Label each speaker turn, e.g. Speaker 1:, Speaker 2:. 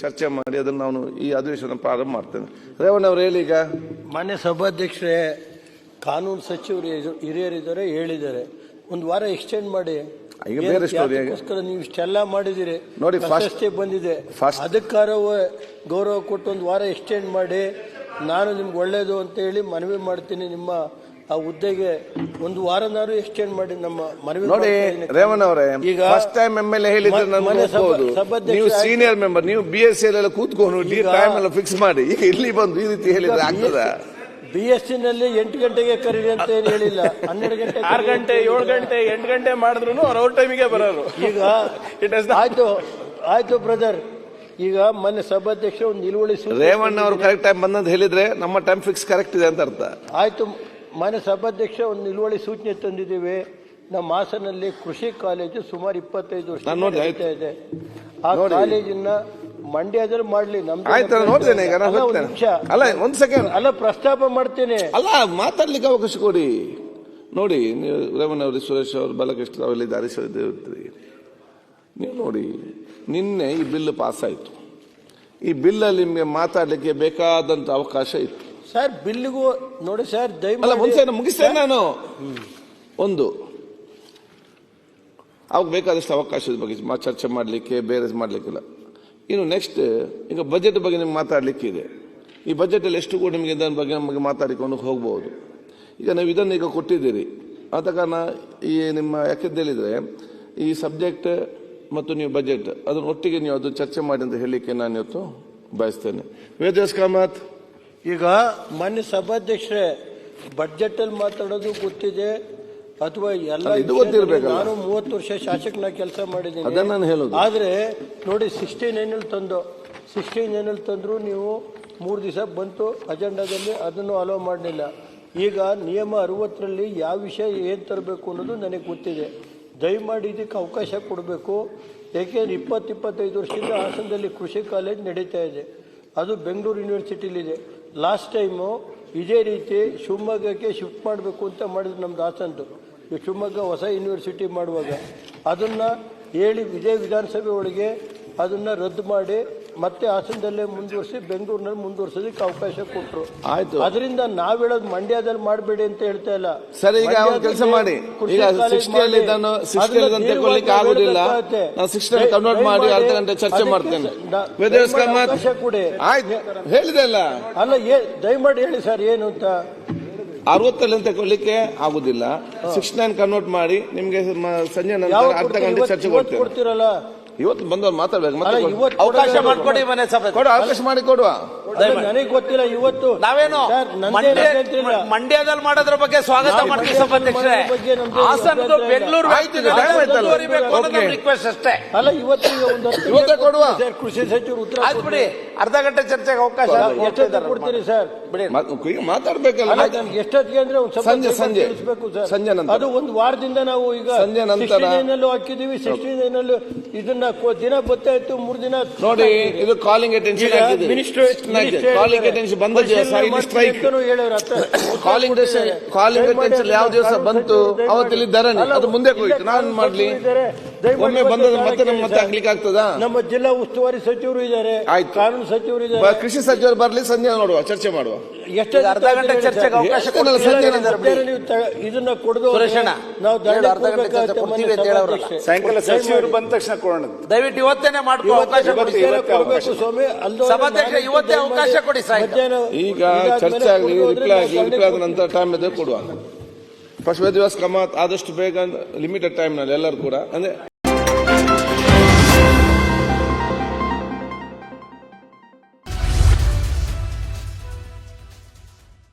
Speaker 1: ಚರ್ಚೆ ಮಾಡಿ ಅದನ್ನು ನಾನು ಈ ಅಧಿವೇಶನ ಪ್ರಾರಂಭ ಮಾಡ್ತೇನೆ. ರೇವಣ್ಣ ಅವರು ಹೇಳಿ ಈಗ?
Speaker 2: ಮಾನ್ಯ ಸಭಾಧ್ಯಕ್ಷರೇ ಕಾನೂನು ಸಚಿವರು ಹಿರಿಯರಿದ್ದಾರೆ ಹೇಳಿದ್ದಾರೆ. ಒಂದು ವಾರ ಎಕ್ಸ್ಟೆಂಡ್ ಮಾಡಿ.
Speaker 1: ಈಗ ಬೇರೆ
Speaker 2: ಸ್ಟೋರಿ. ನೀವು ಇಷ್ಟೆಲ್ಲ ಮಾಡಿದಿರಿ
Speaker 1: ನೋಡಿ,
Speaker 2: ಫಸ್ಟ್ ಬಂದಿದೆ. ಅಧಿಕಾರ ಗೌರವ ಕೊಟ್ಟು ಒಂದು ವಾರ ಎಕ್ಸ್ಟೆಂಡ್ ಮಾಡಿ. ನಾನು ನಿಮ್ಗೆ ಒಳ್ಳೇದು ಅಂತ ಹೇಳಿ ಮನವಿ ಮಾಡ್ತೀನಿ. ನಿಮ್ಮ ಆ ಹುದ್ದೆಗೆ ಒಂದು ವಾರನಾರು ಎಕ್ಸ್ಚೇಂಜ್ ಮಾಡಿ ನಮ್ಮ ಮನವಿ
Speaker 1: ನೋಡಿ ರೇವಣ್ಣ ಅವರೇ
Speaker 2: ಈಗ
Speaker 1: first time M L A ಹೇಳಿದ್ರೆ ನಾನು
Speaker 2: ಮನೆ ಸಭಾ-
Speaker 1: ಒಪ್ಬೋದು.
Speaker 2: ಸಭಾಧ್ಯಕ್ಷ
Speaker 1: ನೀವು ಸೀನಿಯರ್ ಮೆಂಬರ್ ನೀವು ಬಿ ಎಸ್ ಸಿ ಎಲ್ಲ ಕೂತ್ಕೊಂಡು
Speaker 2: ಈ
Speaker 1: ಟೈಮ್ ಎಲ್ಲ ಫಿಕ್ಸ್ ಮಾಡಿ. ಈಗ ಇಲ್ಲಿ ಬಂದು ಈ ರೀತಿ ಹೇಳಿದ್ರೆ ಆಗ್ತದ?
Speaker 2: ಬಿ ಎಸ್ ಸಿ ನಲ್ಲಿ ಎಂಟು ಗಂಟೆಗೆ ಕರೀರಿ ಅಂತ ಏನು ಹೇಳಿಲ್ಲ. ಹನ್ನೆರಡು ಗಂಟೆ
Speaker 3: ಆರು ಗಂಟೆ ಏಳು ಗಂಟೆ ಎಂಟು ಗಂಟೆ ಮಾಡಿದ್ರು ಅವ್ರ ಅವ್ರ ಟೈಮಿಗೆ ಬರೋರು.
Speaker 2: ಈಗ
Speaker 3: It has not-
Speaker 2: ಆಯ್ತು ಆಯ್ತು ಬ್ರದರ್ ಈಗ ಮೊನ್ನೆ ಸಭಾಧ್ಯಕ್ಷ ಒಂದು ನಿಲುವಳಿ ಸೂಚನೆ
Speaker 1: ರೇವಣ್ಣ ಅವರು ಕರೆಕ್ಟ್ ಟೈಮ್ ಬಂದಂತ ಹೇಳಿದ್ರೆ ನಮ್ಮ ಟೈಮ್ ಫಿಕ್ಸ್ ಕರೆಕ್ಟ್ ಇದೆ ಅಂತ ಅರ್ಥ.
Speaker 2: ಆಯ್ತು ಮಾನ್ಯ ಸಭಾಧ್ಯಕ್ಷ ಒಂದು ನಿಲುವಳಿ ಸೂಚನೆ ತಂದಿದ್ದೀವಿ. ನಮ್ಮ ಹಾಸನಲ್ಲಿ ಕೃಷಿ ಕಾಲೇಜು ಸುಮಾರು ಇಪ್ಪತ್ತೈದು ವರ್ಷ
Speaker 1: ನಾನು ನೋಡಿ,
Speaker 2: ನಡೀತಾ ಇದೆ. ಆ
Speaker 1: ನೋಡಿ.
Speaker 2: ಕಾಲೇಜನ್ನ ಮಂಡ್ಯದಲ್ಲಿ ಮಾಡ್ಲಿ ನಮ್ದು
Speaker 1: ಆಯ್ತು ನಾನು ನೋಡ್ತೇನೆ ಈಗ ನಾನು
Speaker 2: ಅಲ್ಲ, ಒಂದು
Speaker 1: ಹೋಗ್ತೇನೆ.
Speaker 2: ನಿಮಿಷ.
Speaker 1: ಅಲ್ಲ ಒಂದ್ ಸೆಕೆಂಡ್
Speaker 2: ಅಲ್ಲ ಪ್ರಸ್ತಾಪ ಮಾಡ್ತೇನೆ.
Speaker 1: ಅಲ್ಲ ಮಾತಾಡ್ಲಿಕ್ಕೆ ಅವಕಾಶ ಕೊಡಿ. ನೋಡಿ ನೀವು ರೇವಣ್ಣ ಅವರು ಸುರೇಶ್ ಅವರು ಬಾಲಕೃಷ್ಣ ಅವರಲ್ಲಿ ದಾರಿ ನೀವು ನೋಡಿ ನಿನ್ನೆ ಈ ಬಿಲ್ ಪಾಸ್ ಆಯಿತು ಈ ಬಿಲ್ಲಲ್ಲಿ ನಿಮಗೆ ಮಾತಾಡಲಿಕ್ಕೆ ಬೇಕಾದಂಥ ಅವಕಾಶ ಇತ್ತು.
Speaker 2: ಸರ್ ಬಿಲ್ಲಿಗೂ ನೋಡಿ ಸರ್
Speaker 1: ಅಲ್ಲ
Speaker 2: ದಯಮಾಡಿ
Speaker 1: ಮುಂಚೆ ಮುಗಿಸ್ತೇನೆ ನಾನು. ಒಂದು. ಅವಾಗ ಬೇಕಾದಷ್ಟು ಅವಕಾಶದ ಬಗ್ಗೆ ಮಾ- ಚರ್ಚೆ ಮಾಡಲಿಕ್ಕೆ ಬೇರೆ ಮಾಡಲಿಕ್ಕಿಲ್ಲ ಇನ್ನು ನೆಕ್ಸ್ಟ್ ಈಗ ಬಜೆಟ್ ಬಗ್ಗೆ ನಿಮ್ಗೆ ಮಾತಾಡಲಿಕ್ಕೆ ಇದೆ. ಈ ಬಜೆಟಲ್ಲಿ ಎಷ್ಟು ಕೂಡ ನಿಮಗೆ ಇದರ ಬಗ್ಗೆ ನಮಗೆ ಮಾತಾಡಿಕೊಂಡು ಹೋಗ್ಬೋದು. ಈಗ ನೀವು ಇದನ್ನು ಈಗ ಕೊಟ್ಟಿದ್ದೀರಿ. ಆದ ಕಾರಣ ಈ ನಿಮ್ಮ ಯಾಕೆಂತ ಹೇಳಿದರೆ ಈ ಸಬ್ಜೆಕ್ಟ್ ಮತ್ತು ನೀವು ಬಜೆಟ್ ಅದನ್ನು ಒಟ್ಟಿಗೆ ನೀವು ಅದು ಚರ್ಚೆ ಮಾಡಿ ಅಂತ ಹೇಳಲಿಕ್ಕೆ ನಾನು ಇವತ್ತು ಬಯಸ್ತೇನೆ. ವೇದಸ್ ಕಾಮತ್.
Speaker 2: ಈಗ ಮಾನ್ಯ ಸಭಾಧ್ಯಕ್ಷರೇ ಬಡ್ಜೆಟ್ ಅಲ್ಲಿ ಮಾತಾಡೋದು ಗೊತ್ತಿದೆ ಅಥವಾ ಎಲ್ಲ
Speaker 1: ಇದು ಗೊತ್ತಿರ್ಬೇಕಲ್ಲ.
Speaker 2: ನಾನು ಮೂವತ್ತು ವರ್ಷ ಶಾಸಕನ ಕೆಲಸ ಮಾಡಿದ್ದೀನಿ.
Speaker 1: ಅದನ್ನ ನಾನು ಹೇಳೋದು.
Speaker 2: ಆದ್ರೆ ನೋಡಿ ಸಿಕ್ಸ್ಟೀನ್ ಏನಲ್ಲಿ ತಂದು ಸಿಕ್ಸ್ಟೀನ್ ಏನಲ್ಲಿ ತಂದ್ರು ನೀವು ಮೂರು ದಿವಸ ಬಂತು ಅಜೆಂಡಾದಲ್ಲಿ ಅದನ್ನು ಅಲೋ ಮಾಡಲಿಲ್ಲ. ಈಗ ನಿಯಮ ಅರವತ್ತರಲ್ಲಿ ಯಾವ ವಿಷಯ ಏನು ತರಬೇಕು ಅನ್ನೋದು ನನಗೆ ಗೊತ್ತಿದೆ. ದಯಮಾಡಿ ಇದಕ್ಕೆ ಅವಕಾಶ ಕೊಡಬೇಕು. ಏಕೆಂದ್ರೆ ಇಪ್ಪತ್ತು ಇಪ್ಪತ್ತೈದು ವರ್ಷದಿಂದ ಹಾಸನದಲ್ಲಿ ಕೃಷಿ ಕಾಲೇಜ್ ನಡೀತಾ ಇದೆ. ಅದು ಬೆಂಗಳೂರು ಯೂನಿವರ್ಸಿಟಿಲಿದೆ ಲಾಸ್ಟ್ ಟೈಮು ಇದೇ ರೀತಿ ಶಿವಮೊಗ್ಗಕ್ಕೆ ಶಿಫ್ಟ್ ಮಾಡಬೇಕು ಅಂತ ಮಾಡಿದ್ರು ನಮ್ಮ ಹಾಸನದ್ದು ಈ ಶಿವಮೊಗ್ಗ ಹೊಸ ಯೂನಿವರ್ಸಿಟಿ ಮಾಡುವಾಗ, ಅದನ್ನು ಹೇಳಿ ಇದೇ ವಿಧಾನಸಭೆ ಒಳಗೆ ಅದನ್ನು ರದ್ದು ಮಾಡಿ ಮತ್ತೆ ಹಾಸನದಲ್ಲೇ ಮುಂದುವರಿಸಿ ಬೆಂಗಳೂರಿನಲ್ಲಿ ಮುಂದುವರಿಸೋದಕ್ಕೆ ಅವಕಾಶ ಕೊಟ್ಟರು
Speaker 1: ಆಯ್ತು.
Speaker 2: ಅದರಿಂದ ನಾವ್ ಹೇಳೋದು ಮಂಡ್ಯದಲ್ಲಿ ಮಾಡಬೇಡಿ ಅಂತ ಹೇಳ್ತಾ ಇಲ್ಲ.
Speaker 1: ಸರಿ ಈಗ ಒಂದು ಕೆಲಸ ಮಾಡಿ. ಈಗ ಸಿಕ್ಸ್ಟಿಯಲ್ಲಿ
Speaker 2: ಅದನ್ನ
Speaker 1: ಸಿಕ್ಸ್ಟಿಯಲ್ಲಿ ತಗೊಳ್ಳಿಕ್ಕೆ ಆಗುದಿಲ್ಲ. ನಾನು ಸಿಕ್ಸ್ಟಿಯಲ್ಲಿ ಕನ್ವರ್ಟ್ ಮಾಡಿ ಅರ್ಧ ಗಂಟೆ ಚರ್ಚೆ ಮಾಡ್ತೇನೆ.
Speaker 2: ಕೊಡಿ.
Speaker 1: ಆಯ್ತು. ಹೇಳಿದೆ ಅಲ್ಲ.
Speaker 2: ಅಲ್ಲ ಏ ದಯಮಾಡಿ ಹೇಳಿ ಸರ್ ಏನು ಅಂತ.
Speaker 1: ಅರವತ್ತಲ್ಲಿ ತಗೊಳ್ಳಿಕ್ಕೆ ಆಗುದಿಲ್ಲ. ಸಿಕ್ಸ್ ನೈನ್ ಕನ್ವರ್ಟ್ ಮಾಡಿ ನಿಮ್ಗೆ ಸಂಜೆ ನಂತರ ಅರ್ಧ ಗಂಟೆ ಚರ್ಚೆ
Speaker 2: ಕೊಡ್ತೀರಲ್ಲ?
Speaker 1: ಇವತ್ತು ಬಂದವ್ರು ಮಾತಾಡ್ಬೇಕು. ಮತ್ತೆ
Speaker 3: ಅವಕಾಶ ಮಾಡಿಕೊಡಿ ಮನೆ ಸಭೆ
Speaker 1: ಕೊಡು ಅವಕಾಶ ಮಾಡಿ ಕೊಡುವ.
Speaker 2: ನನಗೆ ಗೊತ್ತಿಲ್ಲ ಇವತ್ತು
Speaker 3: ನಾವೇನು. ಮಂಡ್ಯದಲ್ಲಿ ಮಾಡೋದ್ರ ಬಗ್ಗೆ ಸ್ವಾಗತ ಮಾಡ್ತೀವಿ ಸಭಾಧ್ಯಕ್ಷರೇ
Speaker 2: ಇಲ್ಲ.
Speaker 3: ಬೆಂಗಳೂರು. ರಿಕ್ವೆಸ್ಟ್ ಅಷ್ಟೇ
Speaker 2: ಅಲ್ಲ ಇವತ್ತು ಒಂದು ಹತ್ತು
Speaker 1: ಕೊಡುವ.
Speaker 2: ಸರ್ ಕೃಷಿ ಸಚಿವರು ಉತ್ತರ
Speaker 3: ಬಿಡಿ ಅರ್ಧ ಗಂಟೆ ಚರ್ಚೆಗೆ ಅವಕಾಶ
Speaker 2: ಎಷ್ಟೊತ್ತಿಗೆ ಕೊಡ್ತೀರಿ ಸರ್
Speaker 3: ಬಿಡಿ
Speaker 1: ಈಗ ಮಾತಾಡ್ಬೇಕಲ್ಲ
Speaker 2: ಎಷ್ಟೊತ್ತಿಗೆ ಅಂದ್ರೆ ಒಂದು
Speaker 1: ಸಂಜೆ, ಸಂಜೆ. ಸಂಜೆ ನಂತರ.
Speaker 2: ಅದು ಒಂದು ವಾರದಿಂದ ನಾವು ಈಗ
Speaker 1: ಸಂಜೆ ನಂತರ.
Speaker 2: 69 ಹಾಕಿದೀವಿ ಸಿಕ್ಸ್ಟಿ ನೈನಲ್ಲೂ ಇದನ್ನ ಕೊ- ದಿನ ಗೊತ್ತಾಯ್ತು ಮೂರು ದಿನ
Speaker 1: ನೋಡಿ ಇದು calling attention
Speaker 2: minister
Speaker 1: calling attention ಬಂದ ದಿವಸ ಇಲ್ಲಿ ಸ್ಟ್ರೈಕ್ ಕಾಲಿಂಗ್ ಕಾಲಿಂಗ್ ಅಟೆನ್ಷನ್ ಯಾವ ದಿವಸ ಬಂತು ಅವತ್ತಿಲ್ಲಿ ಧರಣಿ ಅದು ಮುಂದೆ ಹೋಯ್ತು. ನಾನು ಮಾಡ್ಲಿ. ಒಮ್ಮೆ ಬಂದದ್ದು ಮತ್ತೆ ನಮ್ಮ ಮತ್ತೆ ಹಾಕ್ಲಿಕ್ಕೆ ಆಗ್ತದಾ
Speaker 2: ನಮ್ಮ ಜಿಲ್ಲಾ ಉಸ್ತುವಾರಿ ಸಚಿವರು ಇದ್ದಾರೆ
Speaker 1: ಆಯ್ತು.
Speaker 2: ಕಾನೂನು ಸಚಿವರು
Speaker 1: ಬ-
Speaker 2: ಇದ್ದಾರೆ
Speaker 1: ಕೃಷಿ ಸಚಿವರು ಬರ್ಲಿ ಸಂಜೆ ನೋಡುವ ಚರ್ಚೆ ಮಾಡುವ
Speaker 2: ಎಷ್ಟೇ
Speaker 3: ಅರ್ಧ ಗಂಟೆ ಚರ್ಚೆಗೆ ಅವಕಾಶ ಕೊಡ್ತೀವಿ
Speaker 1: ಸಂಜೆ
Speaker 3: ಬಿಡಿ.
Speaker 2: ನೀವು ತ- ಇದನ್ನ ಕೊಡದು
Speaker 3: ಸುರೇಶಣ್ಣ,
Speaker 2: ನಾವು ದಂಡ
Speaker 3: ಅರ್ಧ ಗಂಟೆ ಚರ್ಚೆ
Speaker 2: ಕೊಡ್ಬೇಕಾಗತ್ತೆ
Speaker 3: ಕೊಡ್ತೀವಿ
Speaker 2: ಮಾನ್ಯ
Speaker 3: ಅಂತ ಹೇಳೋರಲ್ಲ.
Speaker 2: ಸಭಾಧ್ಯಕ್ಷೆ.
Speaker 4: ಸಾಯಂಕಾಲ ಸಚಿವರು ಬಂದ ತಕ್ಷಣ ಕೊಡೋಣ
Speaker 3: ದಯವಿಟ್ಟು ಇವತ್ತೇನೆ ಮಾಡ್ಕೊ ಅವಕಾಶ ಕೊಡಿ
Speaker 2: ಇವತ್ತೇ ಕೊಡ್ಬೇಕು ಸ್ವಾಮಿ ಅಲ್ಲೋ
Speaker 3: ಸಭಾಧ್ಯಕ್ಷ
Speaker 2: ನಾಳೆ
Speaker 3: ಇವತ್ತೇ ಅವಕಾಶ ಕೊಡಿ ಸಾಯಂಕಾಲ.
Speaker 2: ಮಧ್ಯಾಹ್ನ
Speaker 1: ಈಗ
Speaker 2: ಇದಾದ್ಮೇಲೆ
Speaker 1: ಚರ್ಚೆ ಆಗಲಿ
Speaker 2: ಕೊಡೋದ್ರೆ
Speaker 1: ರಿಪ್ಲೈ ಆಗಲಿ
Speaker 2: ದಂಡ
Speaker 1: ರಿಪ್ಲೈ ಆದ ನಂತರ ಟೈಮ್ ಇದೆ ಕೊಡುವ ಫಸ್ಟ್ ದಿವಸ ಕ್ರಮ ಆದಷ್ಟು ಬೇಗ ಲಿಮಿಟೆಡ್ ಟೈಮ್ನಲ್ಲಿ ಎಲ್ಲರೂ ಕೂಡ ಅಂದ್ರೆ